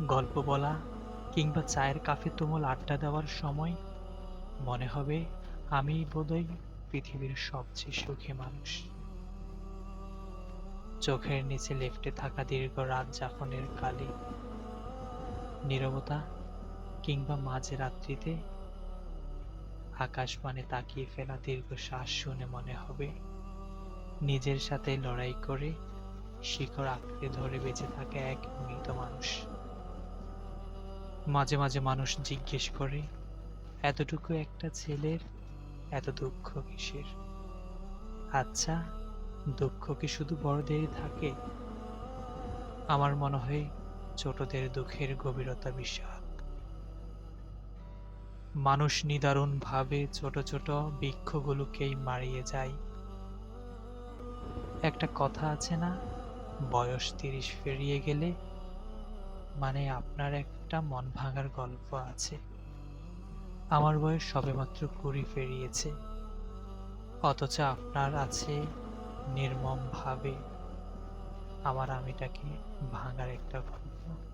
গল্প বলা কিংবা চায়ের কাফে তুমুল আড্ডা দেওয়ার সময় মনে হবে আমি বোধহয় পৃথিবীর সবচেয়ে সুখী মানুষ। চোখের নিচে লেফটে থাকা দীর্ঘ রাত যাপনের কালি নীরবতা কিংবা মাঝে রাত্রিতে আকাশ মানে তাকিয়ে ফেলা দীর্ঘ শ্বাস শুনে মনে হবে নিজের সাথে লড়াই করে শিকড় আঁকড়ে ধরে বেঁচে থাকে এক মৃত মানুষ। মাঝে মাঝে মানুষ জিজ্ঞেস করে, এতটুকু একটা ছেলের, এত দুঃখ কিসের? আচ্ছা দুঃখ কি শুধু বড়দেরই থাকে? আমার মনে হয় ছোটদের দুঃখের গভীরতা বিশাল। মানুষ নিদারুণ ভাবে ছোট ছোট বৃক্ষগুলোকেই মারিয়ে যায়। একটা কথা আছে না, বয়স তিরিশ পেরিয়ে গেলে মানে আপনার একটা মন ভাঙার গল্প আছে। আমার বয়স সবেমাত্র কুড়ি পেরিয়েছে। অথচ আপনার আছে নির্মমভাবে। আমার আমিটাকে ভাঙার একটা গল্প।